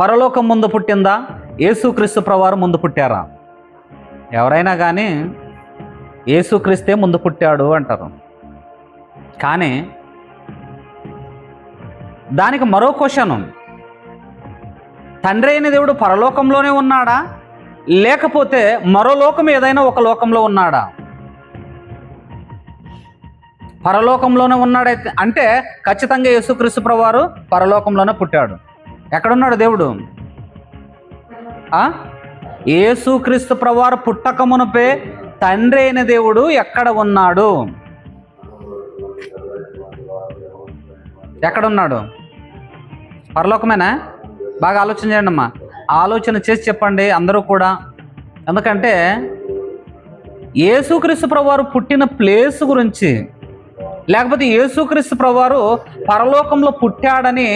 పరలోకం ముందు పుట్టిందా? యేసుక్రీస్తు ప్రవారు ముందు పుట్టారా? ఎవరైనా కానీ యేసుక్రీస్తే ముందు పుట్టాడు అంటారు. కానీ దానికి మరో క్వశ్చన్ తండ్రి అయిన దేవుడు పరలోకంలోనే ఉన్నాడా? లేకపోతే మరో లోకం ఏదైనా ఒక లోకంలో ఉన్నాడా? పరలోకంలోనే ఉన్నాడైతే అంటే ఖచ్చితంగా యేసుక్రీస్తు ప్రవారు పరలోకంలోనే పుట్టాడు. ఎక్కడున్నాడు దేవుడు? ఏసుక్రీస్తు ప్రవారు పుట్టకమునపే తండ్రి అయిన దేవుడు ఎక్కడ ఉన్నాడు? ఎక్కడున్నాడు? పరలోకమేనా? బాగా ఆలోచన చేయండి అమ్మా. ఆలోచన చేసి చెప్పండి అందరూ కూడా. ఎందుకంటే ఏసుక్రీస్తు ప్రవారు పుట్టిన ప్లేస్ గురించి లేకపోతే యేసుక్రీస్తు ప్రభువారు పరలోకంలో పుట్టాడని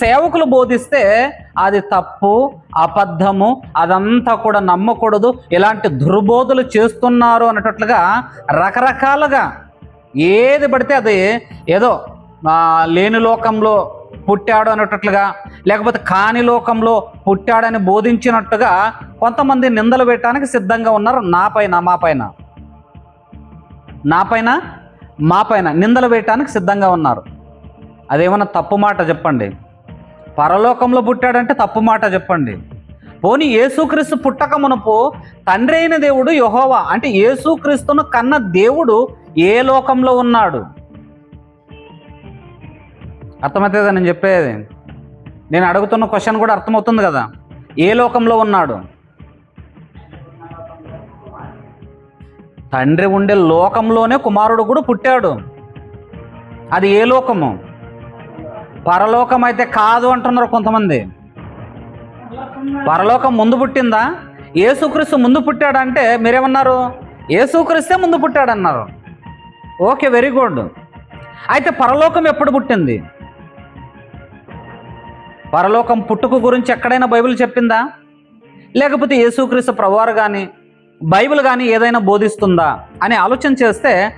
సేవకులు బోధిస్తే అది తప్పు అబద్ధము అదంతా కూడా నమ్మకూడదు. ఇలాంటి దుర్బోధలు చేస్తున్నారు అన్నట్లుగా రకరకాలుగా ఏది పడితే అది ఏదో లేని లోకంలో పుట్టాడు అన్నట్లుగా లేకపోతే కాని లోకంలో పుట్టాడని బోధించినట్టుగా కొంతమంది నిందలు పెట్టడానికి సిద్ధంగా ఉన్నారు. నా పైన మా పైన. నా పైన మా పైన నిందలు వేయటానికి సిద్ధంగా ఉన్నారు. అదేమన్నా తప్పు మాట చెప్పండి. పరలోకంలో పుట్టాడంటే తప్పు మాట చెప్పండి. పోనీ యేసుక్రీస్తు పుట్టక మునుపు తండ్రి అయిన దేవుడు యహోవా? అంటే యేసుక్రీస్తును కన్న దేవుడు ఏ లోకంలో ఉన్నాడు? అర్థమవుతుందా నేను చెప్పేది? నేను అడుగుతున్న క్వశ్చన్ కూడా అర్థమవుతుంది కదా. ఏ లోకంలో ఉన్నాడు? తండ్రి ఉండే లోకంలోనే కుమారుడు కూడా పుట్టాడు. అది ఏ లోకము? పరలోకం అయితే కాదు అంటున్నారు కొంతమంది. పరలోకం ముందు పుట్టిందా? ఏసుక్రీస్తు ముందు పుట్టాడంటే మీరేమన్నారు? ఏసుక్రీస్తే ముందు పుట్టాడన్నారు. Okay very good. అయితే పరలోకం ఎప్పుడు పుట్టింది? పరలోకం పుట్టుకు గురించి ఎక్కడైనా బైబిల్ చెప్పిందా? లేకపోతే యేసుక్రీస్తు ప్రభువారు కానీ బైబిల్ కానీ ఏదైనా బోధిస్తుందా అని ఆలోచన చేస్తే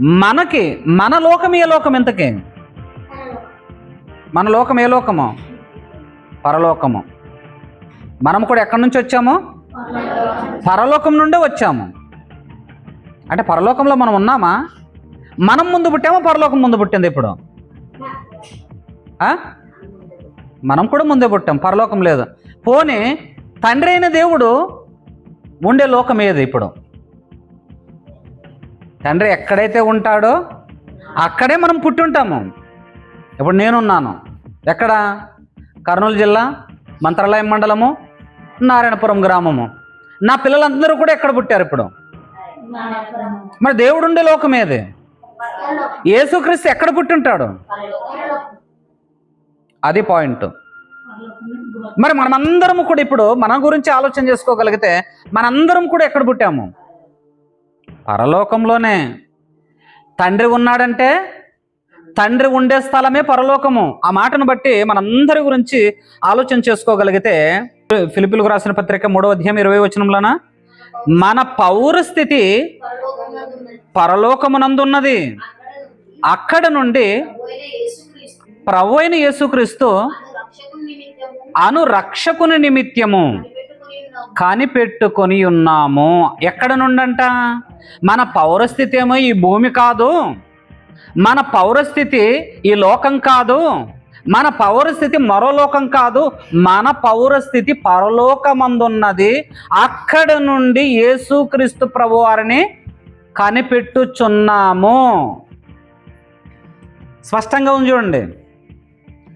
మనకి మన లోకం ఏ లోకం ఇంతకీ? మన లోకం ఏ లోకము? పరలోకము. మనం కూడా ఎక్కడి నుంచి వచ్చాము? పరలోకం నుండే వచ్చాము. అంటే పరలోకంలో మనం ఉన్నామా? మనం ముందు పుట్టామో? పరలోకం ముందు పుట్టింది ఇప్పుడు? ఆ? మనం కూడా ముందే పుట్టాం. పరలోకం లేదు. పోనీ తండ్రి అయిన దేవుడు ఉండే లోకం ఏది ఇప్పుడు? తండ్రి ఎక్కడైతే ఉంటాడో అక్కడే మనం పుట్టి ఉంటాము. ఇప్పుడు నేనున్నాను. ఎక్కడ? కర్నూలు జిల్లా మంత్రాలయం మండలము నారాయణపురం గ్రామము. నా పిల్లలందరూ కూడా ఎక్కడ పుట్టారు ఇప్పుడు? మరి దేవుడు ఉండే లోకం ఏది? యేసుక్రీస్తు ఎక్కడ పుట్టి ఉంటాడు అది పాయింట్. మరి మనమందరం కూడా ఇప్పుడు మన గురించి ఆలోచన చేసుకోగలిగితే మనందరం కూడా ఎక్కడ పుట్టాము? పరలోకంలోనే. తండ్రి ఉన్నాడంటే తండ్రి ఉండే స్థలమే పరలోకము. ఆ మాటను బట్టి మనందరి గురించి ఆలోచన చేసుకోగలిగితే ఫిలిపిలకు రాసిన పత్రిక మూడో అధ్యాయం ఇరవై వచనంలోన? మన పౌరస్థితి పరలోకమునందున్నది. అక్కడ నుండి ప్రభు అయిన యేసుక్రీస్తు అను రక్షకుని నిమిత్యము కనిపెట్టుకొని ఉన్నాము. ఎక్కడ నుండంట? మన పౌరస్థితి ఏమో ఈ భూమి కాదు. మన పౌరస్థితి ఈ లోకం కాదు. మన పౌరస్థితి మరో లోకం కాదు. మన పౌరస్థితి పరలోకమందున్నది. అక్కడ నుండి యేసుక్రీస్తు ప్రభు వారిని కనిపెట్టుచున్నాము. స్పష్టంగా ఉంది చూడండి.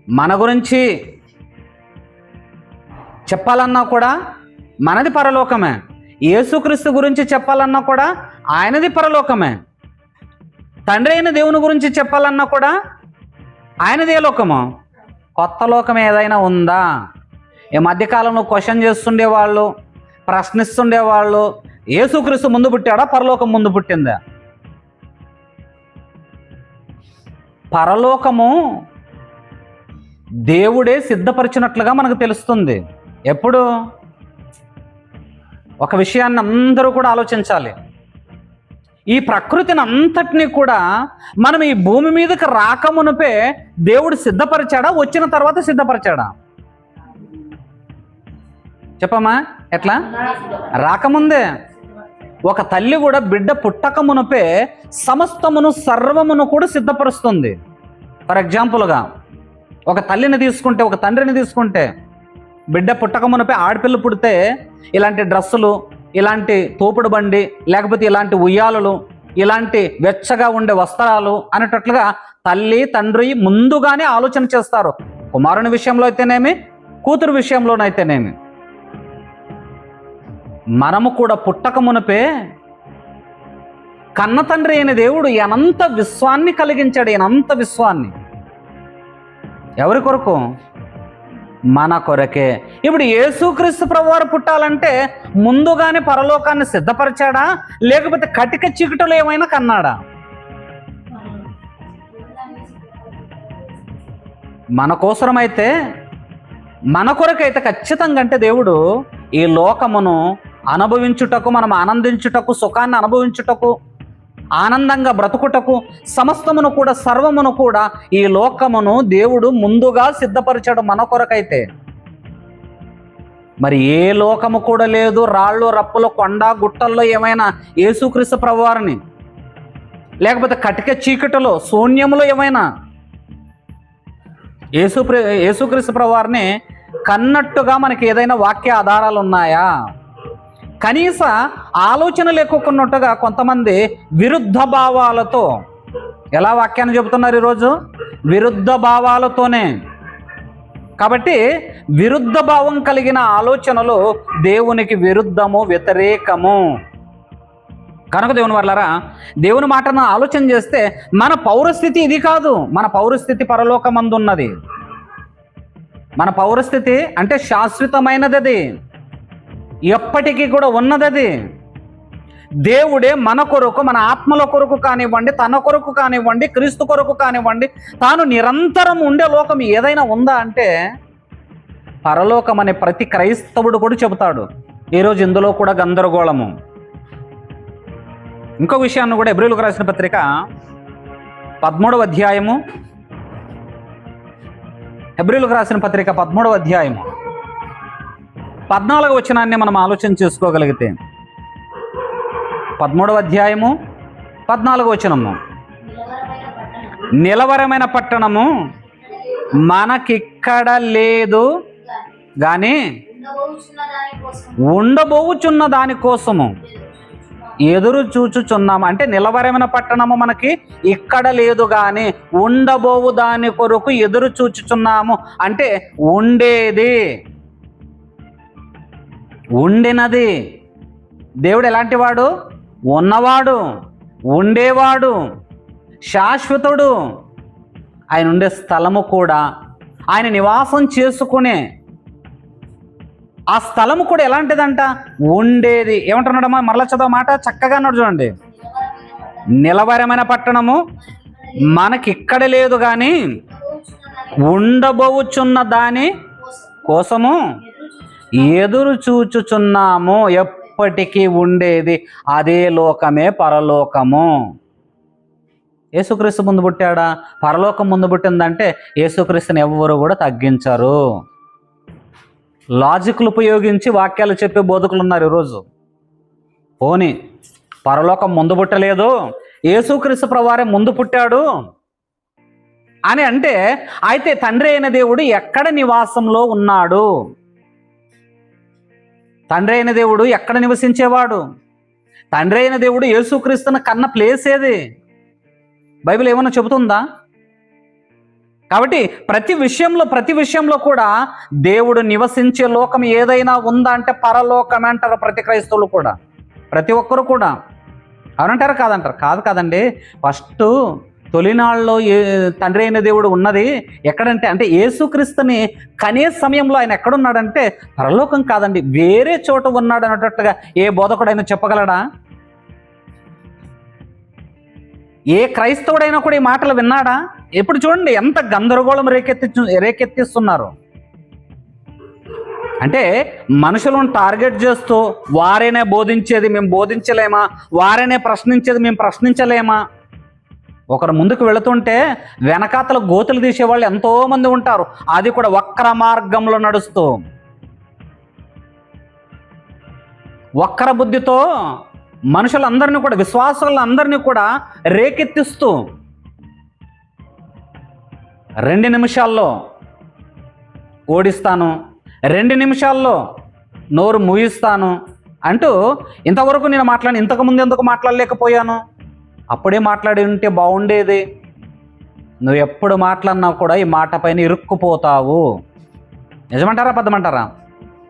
మన గురించి చెప్పాలన్నా కూడా మనది పరలోకమే. యేసుక్రీస్తు గురించి చెప్పాలన్నా కూడా ఆయనది పరలోకమే. తండ్రి అయిన దేవుని గురించి చెప్పాలన్నా కూడా ఆయనది ఏ లోకము. కొత్త లోకం ఏదైనా ఉందా? ఈ మధ్యకాలంలో క్వశ్చన్ చేస్తుండేవాళ్ళు ప్రశ్నిస్తుండేవాళ్ళు యేసుక్రీస్తు ముందు పుట్టాడా? పరలోకం ముందు పుట్టిందా? పరలోకము దేవుడే సిద్ధపరిచినట్లుగా మనకు తెలుస్తుంది. ఎప్పుడు? ఒక విషయాన్ని అందరూ కూడా ఆలోచించాలి. ఈ ప్రకృతిని అంతటినీ కూడా మనం ఈ భూమి మీదకి రాకమునుపే దేవుడు సిద్ధపరిచాడా? వచ్చిన తర్వాత సిద్ధపరిచాడా? చెప్పమ్మా ఎట్లా? రాకముందే. ఒక తల్లి కూడా బిడ్డ పుట్టకమునుపే సమస్తమును సర్వమును కూడా సిద్ధపరుస్తుంది. ఫర్ ఎగ్జాంపుల్గా ఒక తల్లిని తీసుకుంటే ఒక తండ్రిని తీసుకుంటే బిడ్డ పుట్టక మునపే ఆడపిల్ల పుడితే ఇలాంటి డ్రెస్సులు ఇలాంటి తోపుడు బండి లేకపోతే ఇలాంటి ఉయ్యాలలు ఇలాంటి వెచ్చగా ఉండే వస్త్రాలు అనేటట్లుగా తల్లి తండ్రి ముందుగానే ఆలోచన చేస్తారు. కుమారుని విషయంలో అయితేనేమి కూతురు విషయంలోనైతేనేమి మనము కూడా పుట్టకమునపే కన్న తండ్రి అయిన దేవుడు ఎనంత విశ్వాన్ని కలిగించాడు అనంత విశ్వాన్ని. ఎవరి కొరకు? మన కొరకే. ఇప్పుడు యేసుక్రీస్తు ప్రభువారు పుట్టాలంటే ముందుగానే పరలోకాన్ని సిద్ధపరిచాడా? లేకపోతే కటిక చీకటిలో ఏమైనా కన్నాడా? మన కోసరమైతే మన కొరకైతే ఖచ్చితంగా అంటే దేవుడు ఈ లోకమును అనుభవించుటకు మనం ఆనందించుటకు సుఖాన్ని అనుభవించుటకు ఆనందంగా బ్రతుకుటకు సమస్తమును కూడా సర్వమును కూడా ఈ లోకమును దేవుడు ముందుగా సిద్ధపరిచాడు మన కొరకైతే. మరి ఏ లోకము కూడా లేదు రాళ్ళు రప్పులు కొండ గుట్టల్లో ఏమైనా యేసుక్రీస్తు ప్రభువారిని? లేకపోతే కటిక చీకటిలో శూన్యములో ఏమైనా? యేసు యేసుక్రీస్తు ప్రభువారిని కన్నట్టుగా మనకి ఏదైనా వాక్య ఆధారాలు ఉన్నాయా కనీస ఆలోచన లేకున్నట్టుగా కొంతమంది విరుద్ధ భావాలతో ఎలా వాక్యాన్ని చెబుతున్నారు ఈరోజు? విరుద్ధ భావాలతోనే. కాబట్టి విరుద్ధ భావం కలిగిన ఆలోచనలు దేవునికి విరుద్ధము వ్యతిరేకము. కనుక దేవుని వర్లరా దేవుని మాటను ఆలోచన చేస్తే మన పౌరస్థితి ఇది కాదు. మన పౌరస్థితి పరలోకమందున్నది. మన పౌరస్థితి అంటే శాశ్వతమైనది అది ఎప్పటికీ కూడా ఉన్నది అది దేవుడే మన కొరకు మన ఆత్మల కొరకు కానివ్వండి తన కొరకు కానివ్వండి క్రీస్తు కొరకు కానివ్వండి తాను నిరంతరం ఉండే లోకం ఏదైనా ఉందా అంటే పరలోకం అనే ప్రతి క్రైస్తవుడు కూడా చెబుతాడు. ఈరోజు ఇందులో కూడా గందరగోళము. ఇంకో విషయాన్ని కూడా ఎబ్రిల్కు రాసిన పత్రిక పదమూడవ అధ్యాయము. ఎబ్రిల్కు రాసిన పత్రిక పదమూడవ అధ్యాయము. పద్నాలుగు వచనాన్ని మనం ఆలోచన చేసుకోగలిగితే పదమూడవ అధ్యాయము పద్నాలుగు వచనము. నిలవరమైన పట్టణము మనకిక్కడ లేదు కానీ ఉండబోవుచున్న దానికోసము ఎదురు చూచుచున్నాము. అంటే నిలవరమైన పట్టణము మనకి ఇక్కడ లేదు కానీ ఉండబోవు దాని కొరకు ఎదురు చూచుచున్నాము. అంటే ఉండేది. ఉండినది. దేవుడు ఎలాంటి వాడు ఉన్నవాడు ఉండేవాడు శాశ్వతుడు. ఆయన ఉండే స్థలము కూడా ఆయన నివాసం చేసుకునే ఆ స్థలము కూడా ఎలాంటిదంట? ఉండేది. ఏమంటున్నాడమ్మా? మరల చదవ మాట చక్కగా అన్నాడు చూడండి. నిలవరమైన పట్టణము మనకిక్కడ లేదు కానీ ఉండబోచున్న దాని కోసము ఎదురు చూచుచున్నాము ఎప్పటికీ ఉండేది అదే లోకమే పరలోకము. యేసుక్రీస్తు ముందు పుట్టాడా? పరలోకం ముందు పుట్టిందంటే యేసుక్రీస్తుని ఎవ్వరు కూడా తగ్గించరు. లాజిక్లు ఉపయోగించి వాక్యాలు చెప్పే బోధకులు ఉన్నారు ఈరోజు. పోని పరలోకం ముందు పుట్టలేదు యేసుక్రీస్తు ప్రవారే ముందు పుట్టాడు అని అంటే అయితే తండ్రి అయిన దేవుడు ఎక్కడ నివాసంలో ఉన్నాడు? తండ్రి అయిన దేవుడు ఎక్కడ నివసించేవాడు? తండ్రి అయిన దేవుడు యేసుక్రీస్తుని కన్న ప్లేస్ ఏది? బైబిల్ ఏమన్నా చెబుతుందా? కాబట్టి ప్రతి విషయంలో ప్రతి విషయంలో కూడా దేవుడు నివసించే లోకం ఏదైనా ఉందా అంటే పరలోకం అంటారు ప్రతి క్రైస్తవులు కూడా. ప్రతి ఒక్కరు కూడా. అవునంటారు? కాదంటారు? కాదు కాదండి. ఫస్ట్ తొలినాళ్ళలో ఏ తండ్రి అయిన దేవుడు ఉన్నది ఎక్కడంటే అంటే యేసుక్రీస్తుని కనే సమయంలో ఆయన ఎక్కడున్నాడంటే పరలోకం కాదండి వేరే చోట ఉన్నాడు అన్నట్టుగా ఏ బోధకుడైనా చెప్పగలడా? ఏ క్రైస్తవుడైనా కూడా ఈ మాటలు విన్నాడా? ఎప్పుడు చూడండి ఎంత గందరగోళం రేకెత్తి రేకెత్తిస్తున్నారు. అంటే మనుషులను టార్గెట్ చేస్తూ వారేనే బోధించేది మేము బోధించలేమా? వారేనే ప్రశ్నించేది మేము ప్రశ్నించలేమా? ఒకరు ముందుకు వెళుతుంటే వెనకాతల గోతులు తీసేవాళ్ళు ఎంతోమంది ఉంటారు. అది కూడా వక్ర మార్గంలో నడుస్తూ. వక్ర బుద్ధితో మనుషులందరినీ కూడా విశ్వాసులందరినీ కూడా రేకెత్తిస్తూ. రెండు నిమిషాల్లో ఓడిస్తాను రెండు నిమిషాల్లో నోరు ముగిస్తాను అంటూ ఇంతవరకు నేను మాట్లాడి ఇంతకుముందు ఎందుకు మాట్లాడలేకపోయాను? అప్పుడే మాట్లాడి ఉంటే బాగుండేది. నువ్వు ఎప్పుడు మాట్లాడినా కూడా ఈ మాట పైన ఇరుక్కుపోతావు. నిజమంటారా పదమంటారా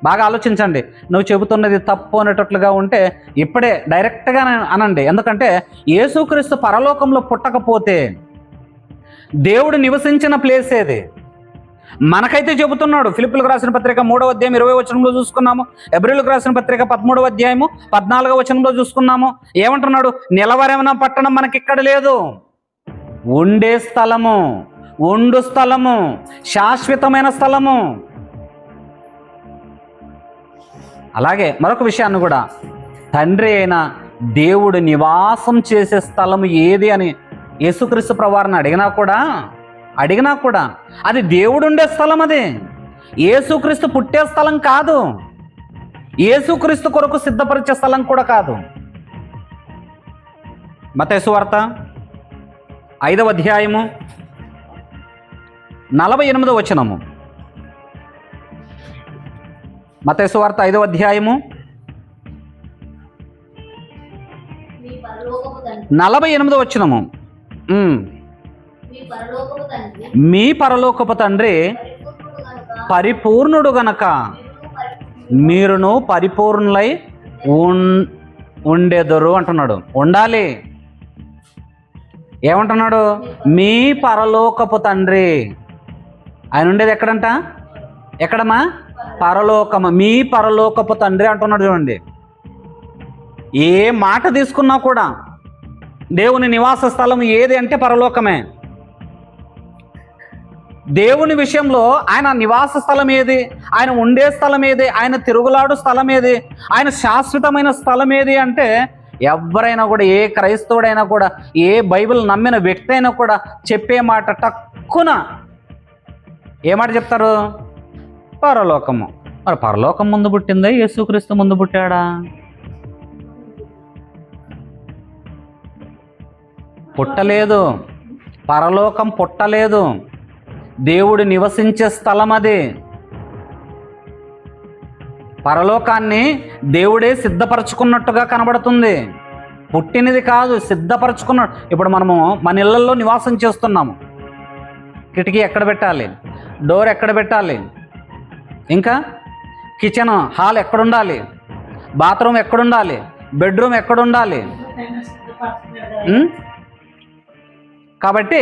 బాగా ఆలోచించండి. నువ్వు చెబుతున్నది తప్పు అనేటట్లుగా ఉంటే ఇప్పుడే డైరెక్ట్గా అనండి. ఎందుకంటే యేసుక్రీస్తు పరలోకంలో పుట్టకపోతే దేవుడు నివసించిన ప్లేస్ ఏది? మనకైతే చెబుతున్నాడు. ఫిలిపులకు రాసిన పత్రిక మూడవ అధ్యాయం ఇరవై వచనంలో చూసుకున్నాము. ఎబ్రిల్కు రాసిన పత్రిక పదమూడవ అధ్యాయము పద్నాలుగవ వచనంలో చూసుకున్నాము. ఏమంటున్నాడు? నిలవరేమన పట్టణం మనకిక్కడ లేదు. ఉండే స్థలము ఉండు స్థలము శాశ్వతమైన స్థలము. అలాగే మరొక విషయాన్ని కూడా. తండ్రి అయిన దేవుడు నివాసం చేసే స్థలము ఏది అని యేసుక్రీస్తు ప్రవారిని అడిగినా కూడా అడిగినా కూడా అది దేవుడు ఉండే స్థలం అది. యేసుక్రీస్తు పుట్టే స్థలం కాదు. యేసుక్రీస్తు కొరకు సిద్ధపరిచే స్థలం కూడా కాదు. మతేసు వార్త ఐదవ అధ్యాయము నలభై ఎనిమిదవ వచనము. మతేసు వార్త ఐదవ అధ్యాయము నలభై ఎనిమిదవ వచనము. మీ పరలోకపు తండ్రి. పరిపూర్ణుడు కనుక గనక మీరును పరిపూర్ణులై ఉన్ ఉండెదరు అంటున్నాడు. ఉండాలి. ఏమంటున్నాడు? మీ పరలోకపు తండ్రి. ఆయన ఉండేది ఎక్కడంట? ఎక్కడమ్మా? పరలోకము. మీ పరలోకపు తండ్రి అంటున్నాడు చూడండి. ఏ మాట తీసుకున్నా కూడా దేవుని నివాస స్థలం ఏది అంటే పరలోకమే. దేవుని విషయంలో ఆయన నివాస స్థలం ఏది? ఆయన ఉండే స్థలం ఏది? ఆయన తిరుగులాడు స్థలం ఏది? ఆయన శాశ్వతమైన స్థలం ఏది అంటే ఎవరైనా కూడా ఏ క్రైస్తవుడైనా కూడా ఏ బైబిల్ నమ్మిన వ్యక్తి అయినా కూడా చెప్పే మాట టక్కున ఏ మాట చెప్తారు? పరలోకము. మరి పరలోకం ముందు పుట్టిందా? యేసుక్రీస్తు ముందు పుట్టాడా? పుట్టలేదు. పరలోకం పుట్టలేదు. దేవుడు నివసించే స్థలం అది. పరలోకాన్ని దేవుడే సిద్ధపరచుకున్నట్టుగా కనబడుతుంది. పుట్టినది కాదు సిద్ధపరచుకున్న ఇప్పుడు మనము మన ఇళ్ళల్లో నివాసం చేస్తున్నాము. కిటికీ ఎక్కడ పెట్టాలి? డోర్ ఎక్కడ పెట్టాలి? ఇంకా? కిచెన్ హాల్ ఎక్కడ ఉండాలి? బాత్రూమ్ ఎక్కడ ఉండాలి? బెడ్రూమ్ ఎక్కడ ఉండాలి? ఉం? కాబట్టి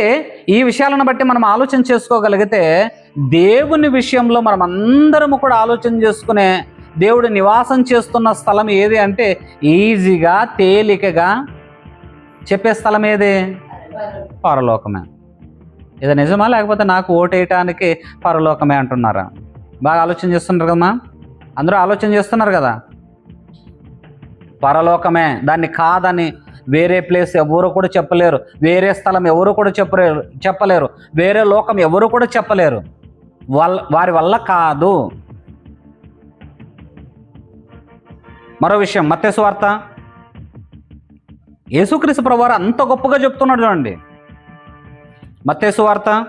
ఈ విషయాలను బట్టి మనం ఆలోచన చేసుకోగలిగితే దేవుని విషయంలో మనం అందరము కూడా ఆలోచన చేసుకునే దేవుడు నివాసం చేస్తున్న స్థలం ఏది అంటే ఈజీగా తేలికగా చెప్పే స్థలం ఏది? పరలోకమే. ఇది నిజమా లేకపోతే నాకు ఓటేయటానికి పరలోకమే అంటున్నారా? బాగా ఆలోచన చేస్తున్నారు కదమ్మా? అందరూ ఆలోచన చేస్తున్నారు కదా? పరలోకమే దాన్ని కాదని వేరే ప్లేస్ ఎవరు కూడా చెప్పలేరు. వేరే స్థలం ఎవరు కూడా చెప్పలేరు చెప్పలేరు. వేరే లోకం ఎవరు కూడా చెప్పలేరు. వాళ్ళ వారి వల్ల కాదు. మరో విషయం మత్తేసు వార్త. యేసుక్రీస్తు ప్రభువారు అంత గొప్పగా చెప్తున్నాడు చూడండి. మత్తేసు వార్త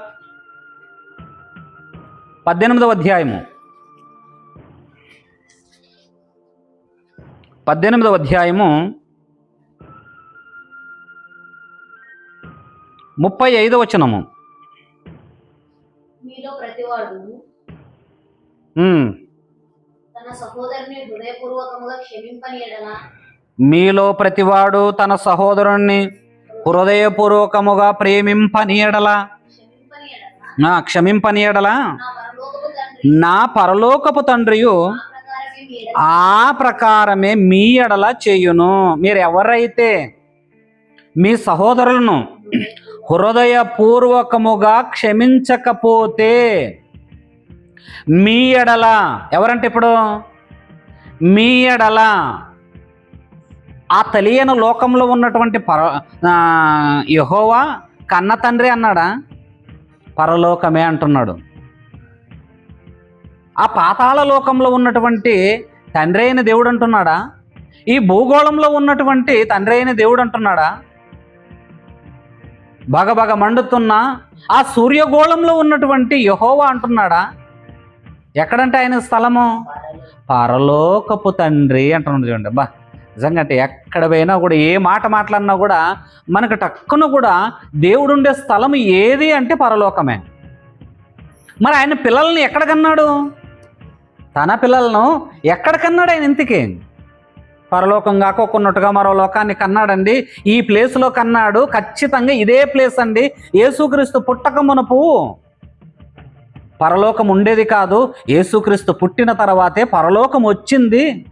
పద్దెనిమిదవ అధ్యాయము. పద్దెనిమిదవ అధ్యాయము ముప్పై ఐదవ వచనము. మీలో ప్రతివాడు. తన సహోదరుని హృదయపూర్వకముగా క్షమింపని ఎడల మీలో ప్రతివాడు తన సహోదరుణ్ణి హృదయపూర్వకముగా ప్రేమింపని ఎడల. క్షమింపని నా పరలోకపు తండ్రి. నా పరలోకపు తండ్రియు ఆ ప్రకారమే మీ ఎడల. చేయును. మీరు ఎవరైతే మీ సహోదరులను హృదయపూర్వకముగా క్షమించకపోతే మీ ఎడల ఎవరంటే ఇప్పుడు? మీ ఎడల ఆ తెలియని లోకంలో ఉన్నటువంటి పర యహోవా కన్న తండ్రి అన్నాడా? పరలోకమే అంటున్నాడు. ఆ పాతాళ లోకంలో ఉన్నటువంటి తండ్రి అయిన దేవుడు అంటున్నాడా? ఈ భూగోళంలో ఉన్నటువంటి తండ్రి అయిన దేవుడు అంటున్నాడా? బాగా బాగా మండుతున్న ఆ సూర్యగోళంలో ఉన్నటువంటి యహోవా అంటున్నాడా? ఎక్కడంటే ఆయన స్థలము? పరలోకపు తండ్రి అంటున్నాడు చూడండి బా నిజంగా అంటే ఎక్కడ పోయినా కూడా ఏ మాట మాట్లాడినా కూడా మనకు టక్కున కూడా దేవుడు ఉండే స్థలం ఏది అంటే పరలోకమే. మరి ఆయన పిల్లల్ని ఎక్కడ కన్నాడు? తన పిల్లలను ఎక్కడ కన్నాడు ఆయన ఇంతకీ? పరలోకం కాకోకున్నట్టుగా మరో లోకాన్ని కన్నాడండి. ఈ ప్లేస్లో కన్నాడు. ఖచ్చితంగా ఇదే ప్లేస్ అండి. యేసుక్రీస్తు పుట్టక మునుపు పరలోకం ఉండేది కాదు. యేసుక్రీస్తు పుట్టిన తర్వాతే పరలోకం వచ్చింది.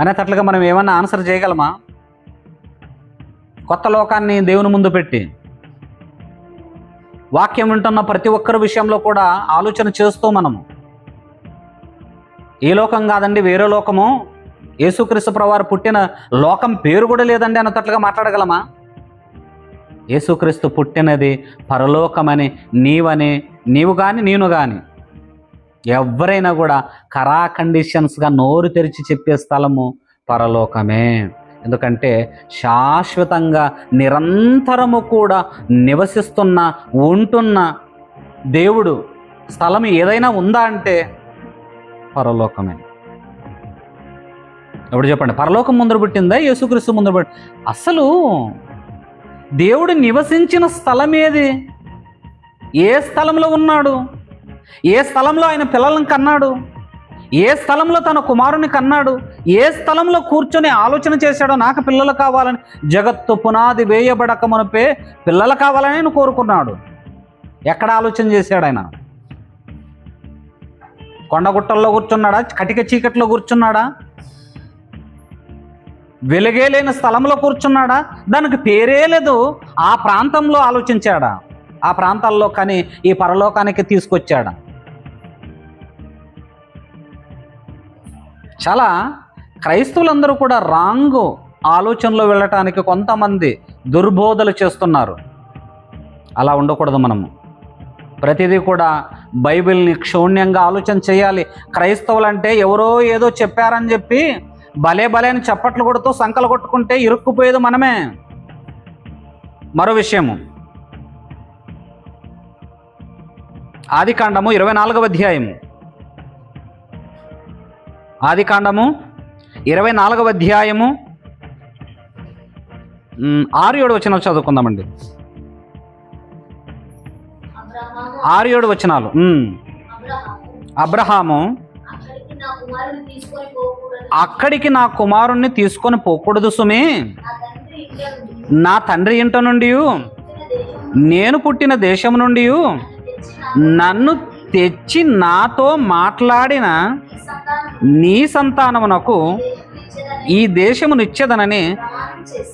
అనేటట్లుగా మనం ఏమన్నా ఆన్సర్ చేయగలమా? కొత్త లోకాన్ని దేవుని ముందు పెట్టి. వాక్యం వింటున్న ప్రతి ఒక్కరి విషయంలో కూడా ఆలోచన చేస్తూ మనము. ఏ లోకం కాదండి వేరే లోకము. యేసుక్రీస్తు ప్రవారు పుట్టిన లోకం పేరు కూడా లేదండి అన్నట్లుగా మాట్లాడగలమా? యేసుక్రీస్తు పుట్టినది పరలోకమని నీవని నీవు కానీ నేను కానీ ఎవరైనా కూడా కరా కండిషన్స్గా నోరు తెరిచి చెప్పే స్థలము పరలోకమే. ఎందుకంటే శాశ్వతంగా నిరంతరము కూడా నివసిస్తున్న ఉంటున్న దేవుడు స్థలం ఏదైనా ఉందా అంటే పరలోకమే. ఎప్పుడు చెప్పండి పరలోకం ముందర పుట్టిందా? యేసుక్రీస్తు ముందర పుట్టి అసలు దేవుడు నివసించిన స్థలం ఏది? ఏ స్థలంలో ఉన్నాడు? ఏ స్థలంలో ఆయన పిల్లలను కన్నాడు? ఏ స్థలంలో తన కుమారుని కన్నాడు? ఏ స్థలంలో కూర్చొని ఆలోచన చేశాడో నాకు పిల్లలు కావాలని జగత్తు పునాది వేయబడక మనపే పిల్లలు కావాలని కోరుకున్నాడు. ఎక్కడ ఆలోచన చేశాడు ఆయన? కొండగుట్టల్లో కూర్చున్నాడా? కటిక చీకట్లో కూర్చున్నాడా? వెలుగే లేని స్థలంలో కూర్చున్నాడా? దానికి పేరే లేదు. ఆ ప్రాంతంలో ఆలోచించాడా? ఆ ప్రాంతాల్లో కానీ ఈ పరలోకానికి తీసుకొచ్చాడా? చాలా క్రైస్తవులందరూ కూడా రాంగు ఆలోచనలో వెళ్ళటానికి కొంతమంది దుర్బోధలు చేస్తున్నారు. అలా ఉండకూడదు మనము. ప్రతిదీ కూడా బైబిల్ని క్షూణ్యంగా ఆలోచన చేయాలి. క్రైస్తవులంటే ఎవరో ఏదో చెప్పారని చెప్పి భలే భలే అని చప్పట్లు కొడుతూ సంకలు కొట్టుకుంటే ఇరుక్కుపోయేది మనమే. మరో విషయము. ఆది కాండము ఇరవై నాలుగవ అధ్యాయము. ఆది కాండము ఇరవై నాలుగవ అధ్యాయము. ఆరు ఏడు వచ్చిన చదువుకుందామండి. ఆరు ఏడు వచనాలు అబ్రహాము అక్కడికి నా కుమారుణ్ణి తీసుకొని పోకూడదు సుమి. నా తండ్రి ఇంట నుండి నేను పుట్టిన దేశం నుండి నన్ను తెచ్చి నాతో మాట్లాడిన నీ సంతానమునకు ఈ దేశమునిచ్చేదనని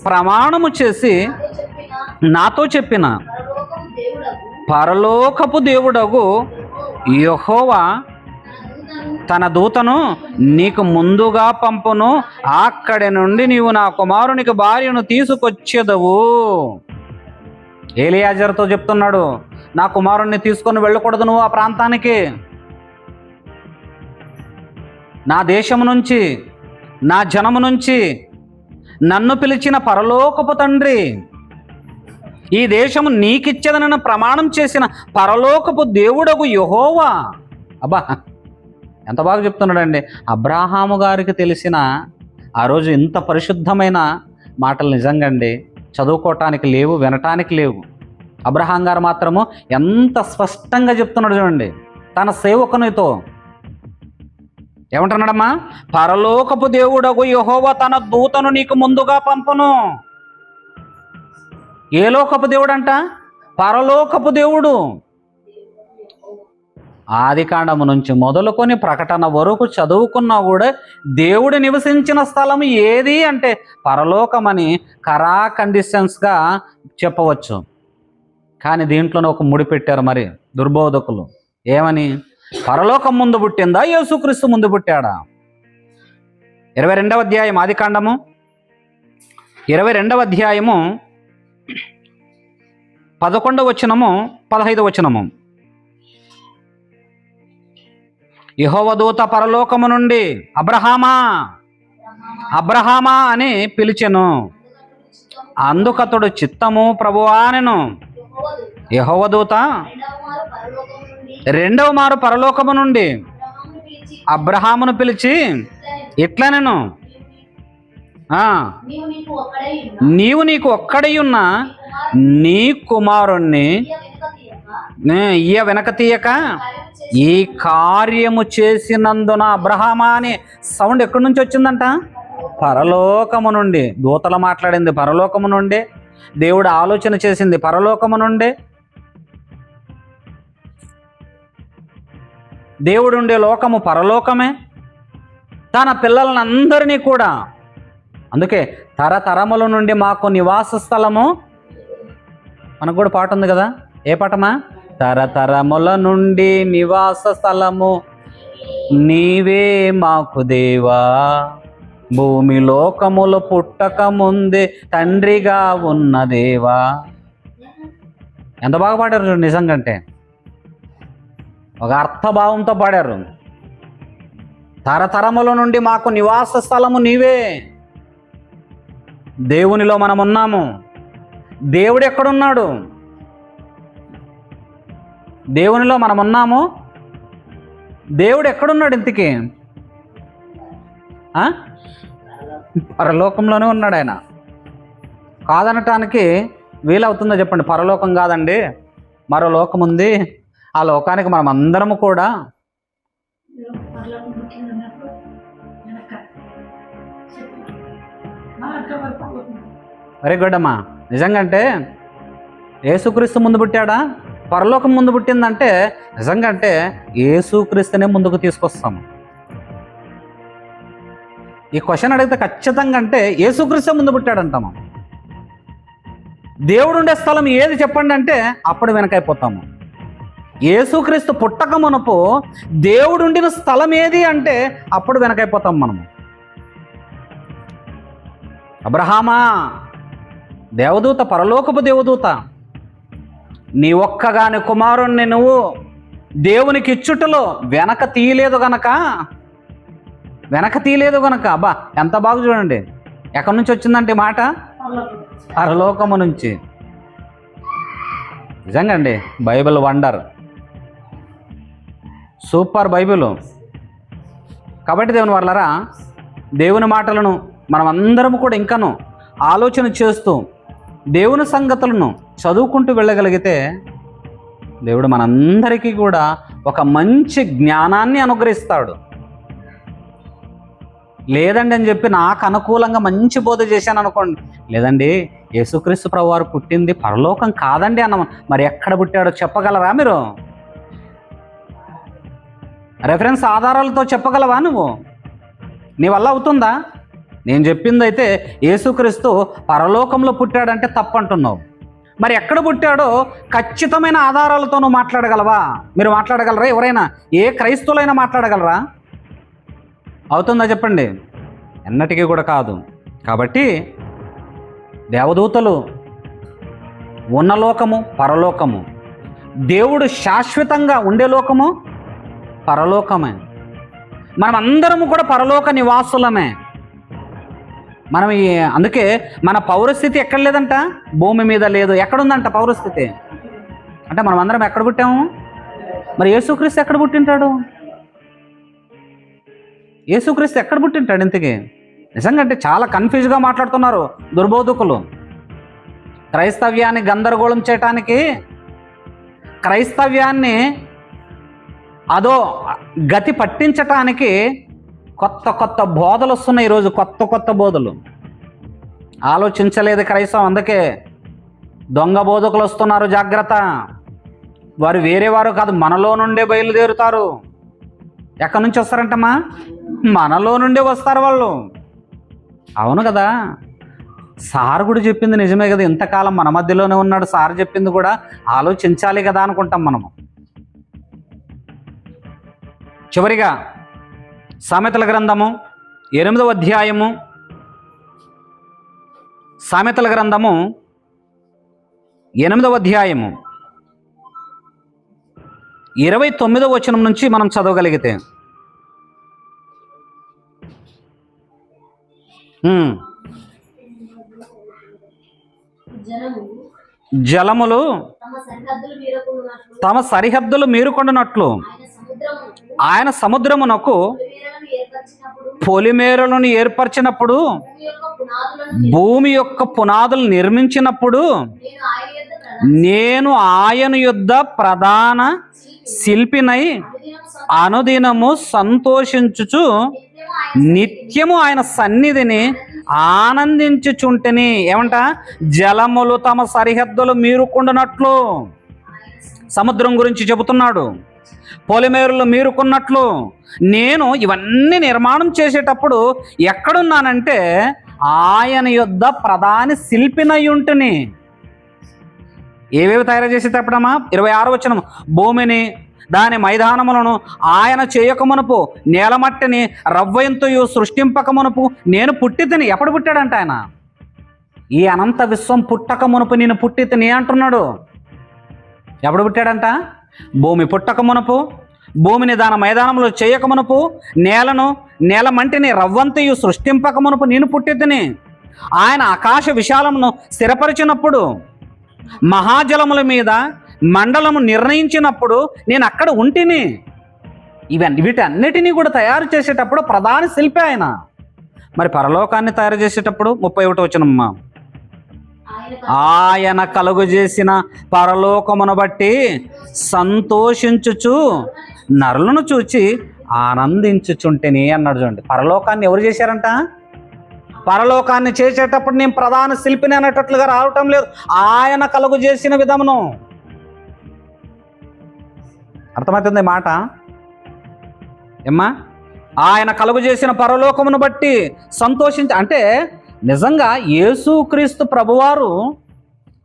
ప్రమాణము చేసి నాతో చెప్పిన. పరలోకపు దేవుడగు యహోవా తన దూతను తన దూతను నీకు ముందుగా పంపును. అక్కడి నుండి నీవు నా కుమారునికి భార్యను తీసుకొచ్చేదవు. ఏలియాజర్తో చెప్తున్నాడు నా కుమారుణ్ణి తీసుకొని వెళ్ళకూడదు నువ్వు ఆ ప్రాంతానికి. నా దేశము నుంచి నా జనము నుంచి నన్ను పిలిచిన పరలోకపు తండ్రి ఈ దేశము నీకిచ్చదనని ప్రమాణం చేసిన పరలోకపు దేవుడగు యహోవా. అబ్బా ఎంత బాగా చెప్తున్నాడండి. అబ్రాహాము గారికి తెలిసిన ఆ రోజు ఇంత పరిశుద్ధమైన మాటలు నిజంగా అండి చదువుకోవటానికి లేవు వినటానికి లేవు. అబ్రహాం గారు మాత్రము ఎంత స్పష్టంగా చెప్తున్నాడు చూడండి. తన సేవకునితో. ఏమంటున్నాడమ్మా? పరలోకపు దేవుడగు యహోవ తన దూతను నీకు ముందుగా పంపను. ఏ లోకపు అంట పరలోకపు దేవుడు. ఆదికాండము నుంచి మొదలుకొని ప్రకటన వరకు చదువుకున్నా కూడా దేవుడు నివసించిన స్థలం ఏది అంటే పరలోకమని కరా కండిషన్స్గా చెప్పవచ్చు. కానీ దీంట్లోనే ఒక ముడి పెట్టారు మరి దుర్బోధకులు. ఏమని? పరలోకం ముందు పుట్టిందా? యేసుక్రీస్తు ముందు పుట్టాడా? ఇరవై రెండవ అధ్యాయం ఆదికాండము ఇరవై రెండవ అధ్యాయము పదకొండవ వచనము పదహైదవ వచనము. యహోవదూత పరలోకము నుండి అబ్రహామా అబ్రహామా అని పిలిచెను. అందుకతడు చిత్తము ప్రభువానెను నేను యహోవదూత రెండవ మారు పరలోకము నుండి అబ్రహామును పిలిచి ఇట్లా నేను నీవు నీకు ఒక్కడై ఉన్న నీ కుమారుణ్ణి ఇయ వెనక తీయక. ఈ కార్యము చేసినందున అబ్రహమా అనే సౌండ్ ఎక్కడి నుంచి వచ్చిందంట? పరలోకము నుండి. దూతలు మాట్లాడింది పరలోకము నుండి. దేవుడు ఆలోచన చేసింది పరలోకము నుండి. దేవుడు ఉండే లోకము పరలోకమే. తన పిల్లలందరినీ కూడా అందుకే తరతరముల నుండి మాకు నివాస స్థలము. మనకు కూడా పాట ఉంది కదా? ఏ పాటమా తరతరముల నుండి నివాస స్థలము. నీవే మాకు దేవా. భూమి లోకములు పుట్టక ముందే తండ్రిగా ఉన్న దేవా. ఎంత బాగా పాడారు చూడు నిజంగా అంటే ఒక అర్థభావంతో పాడారు. తరతరముల నుండి మాకు నివాస స్థలము నీవే. దేవునిలో మనం ఉన్నాము దేవుడు ఎక్కడున్నాడు? దేవునిలో మనం ఉన్నాము దేవుడు ఎక్కడున్నాడు ఇంతకీ? పరలోకంలోనే ఉన్నాడు ఆయన. కాదనటానికి వీలవుతుందో చెప్పండి. పరలోకం కాదండి. మరో లోకం ఉంది ఆ లోకానికి మనం అందరము కూడా వెరీ గుడ్ అమ్మా నిజంగా అంటే ఏసుక్రీస్తు ముందు పుట్టాడా? పరలోకం ముందు పుట్టిందంటే నిజంగా అంటే ఏసుక్రీస్తునే ముందుకు తీసుకొస్తాము ఈ క్వశ్చన్ అడిగితే ఖచ్చితంగా అంటే ఏసుక్రీస్తే ముందు పుట్టాడంటాము దేవుడు ఉండే స్థలం ఏది చెప్పండి అంటే అప్పుడు వెనకైపోతాము. ఏసుక్రీస్తు పుట్టక మునుపు దేవుడు ఉండిన స్థలం ఏది అంటే అప్పుడు వెనకైపోతాం మనము. అబ్రహామా దేవదూత పరలోకపు దేవదూత నీ ఒక్కగాని కుమారుణ్ణి నువ్వు దేవునికి ఇచ్చుటలో వెనక తీయలేదు గనక వెనక తీయలేదు గనక అబ్బా ఎంత బాగా చూడండి. ఎక్కడి నుంచి వచ్చిందంటే మాట? పరలోకము నుంచి. నిజంగా అండి బైబిల్ వండర్. Super Bible. కాబట్టి దేవుని వాళ్ళరా దేవుని మాటలను మనం అందరం కూడా ఇంకను ఆలోచన చేస్తూ దేవుని సంగతులను చదువుకుంటూ వెళ్ళగలిగితే దేవుడు మనందరికీ కూడా ఒక మంచి జ్ఞానాన్ని అనుగ్రహిస్తాడు. లేదండి అని చెప్పి నాకు అనుకూలంగా మంచి బోధ చేశాను అనుకోండి. లేదండి యేసుక్రీస్తు ప్రభు వారు పుట్టింది పరలోకం కాదండి అన్న మరి ఎక్కడ పుట్టాడో చెప్పగలరా మీరు? రెఫరెన్స్ ఆధారాలతో చెప్పగలవా నువ్వు? నీ వల్ల అవుతుందా? నేను చెప్పింది అయితే యేసుక్రీస్తు పరలోకంలో పుట్టాడంటే తప్పంటున్నావు. మరి ఎక్కడ పుట్టాడో ఖచ్చితమైన ఆధారాలతో నువ్వు మాట్లాడగలవా? మీరు మాట్లాడగలరా? ఎవరైనా ఏ క్రైస్తవులైనా మాట్లాడగలరా? అవుతుందా చెప్పండి? ఎన్నటికీ కూడా కాదు. కాబట్టి దేవదూతలు ఉన్న లోకము పరలోకము. దేవుడు శాశ్వతంగా ఉండే లోకము పరలోకమే. మనం అందరము కూడా పరలోక నివాసులమే. మనం అందుకే మన పౌరస్థితి ఎక్కడ లేదంట? భూమి మీద లేదు. ఎక్కడుందంట పౌరస్థితి? అంటే మనం అందరం ఎక్కడ పుట్టాము? మరి యేసుక్రీస్తు ఎక్కడ పుట్టింటాడు? యేసుక్రీస్తు ఎక్కడ పుట్టింటాడు ఇంతకీ? నిజంగా అంటే చాలా కన్ఫ్యూజ్గా మాట్లాడుతున్నారు దుర్బోధకులు. క్రైస్తవ్యాన్ని గందరగోళం చేయటానికి క్రైస్తవ్యాన్ని అదో గతి పట్టించటానికి కొత్త కొత్త బోధలు వస్తున్నాయి ఈరోజు కొత్త కొత్త బోధలు. ఆలోచించలేదు క్రైస్తవం అందుకే దొంగ బోధకులు వస్తున్నారు జాగ్రత్త. వారు వేరే వారు కాదు మనలో నుండే బయలుదేరుతారు. ఎక్కడి నుంచి వస్తారంటమ్మా? మనలో నుండే వస్తారు వాళ్ళు. అవును కదా? సార్ కూడా చెప్పింది నిజమే కదా ఇంతకాలం మన మధ్యలోనే ఉన్నాడు సార్ చెప్పింది కూడా ఆలోచించాలి కదా అనుకుంటాం మనము. చివరిగా సామెతల గ్రంథము ఎనిమిదవ అధ్యాయము. సామెతల గ్రంథము ఎనిమిదవ అధ్యాయము. ఇరవై తొమ్మిదవ వచనం నుంచి మనం చదవగలిగితే. జలములు తమ సరిహద్దులు మేరుకొండనట్లు. ఆయన సముద్రమునకు పొలిమేరలను ఏర్పరిచినప్పుడు భూమి యొక్క పునాదులు నిర్మించినప్పుడు నేను ఆయన యుద్ధ ప్రధాన శిల్పినై అనుదినము సంతోషించుచు నిత్యము ఆయన నిత్యము ఆయన సన్నిధిని ఆనందించుచుంటిని. ఏమంట? జలములు తమ సరిహద్దులు మీరుకుండునట్లు. సముద్రం గురించి చెబుతున్నాడు. పొలిమేరులో మీరుకున్నట్లు నేను ఇవన్నీ నిర్మాణం చేసేటప్పుడు ఎక్కడున్నానంటే ఆయన యొద్ద ప్రధాని శిల్పినయుంటిని ఏవేవి తయారు చేసేటప్పుడమ్మా ఇరవై ఆరు వచ్చిన భూమిని దాని మైదానములను ఆయన చేయకమునుపు నేలమట్టిని రవ్వయంతయు సృష్టింపకమునుపు నేను పుట్టితిని. ఎప్పుడు పుట్టాడంట ఆయన? ఈ అనంత విశ్వం పుట్టక మునుపు నేను పుట్టితిని అంటున్నాడు. ఎప్పుడు పుట్టాడంట? భూమి పుట్టకమునపు భూమిని దాని మైదానంలో చేయక మునుపు నేలను నేల మంటిని రవ్వంతయు సృష్టింపక మునుపు నేను పుట్టితిని. ఆయన ఆకాశ విశాలమును స్థిరపరిచినప్పుడు మహాజలముల మీద మండలము నిర్ణయించినప్పుడు నేను అక్కడ ఉంటిని. ఇవన్నీ వీటన్నిటినీ కూడా తయారు చేసేటప్పుడు ప్రధాన శిల్పి ఆయన. మరి పరలోకాన్ని తయారు చేసేటప్పుడు ముప్పై ఒకటి వచ్చినమ్మా ఆయన ఆయన కలుగు చేసిన పరలోకమును బట్టి సంతోషించుచు నరులను చూచి ఆనందించుచుంటేనే అన్నాడు చూడండి. పరలోకాన్ని ఎవరు చేశారంట? పరలోకాన్ని చేసేటప్పుడు నేను ప్రధాన శిల్పిని అనేటట్లుగా రావటం లేదు. ఆయన కలుగు చేసిన విధమును. అర్థమవుతుంది మాట? ఏమ్మా? ఆయన కలుగు చేసిన పరలోకమును బట్టి సంతోషించ అంటే నిజంగా యేసుక్రీస్తు ప్రభువారు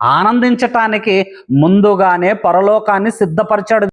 ఆనందించటానికి ముందుగానే పరలోకాన్ని సిద్ధపరిచాడు.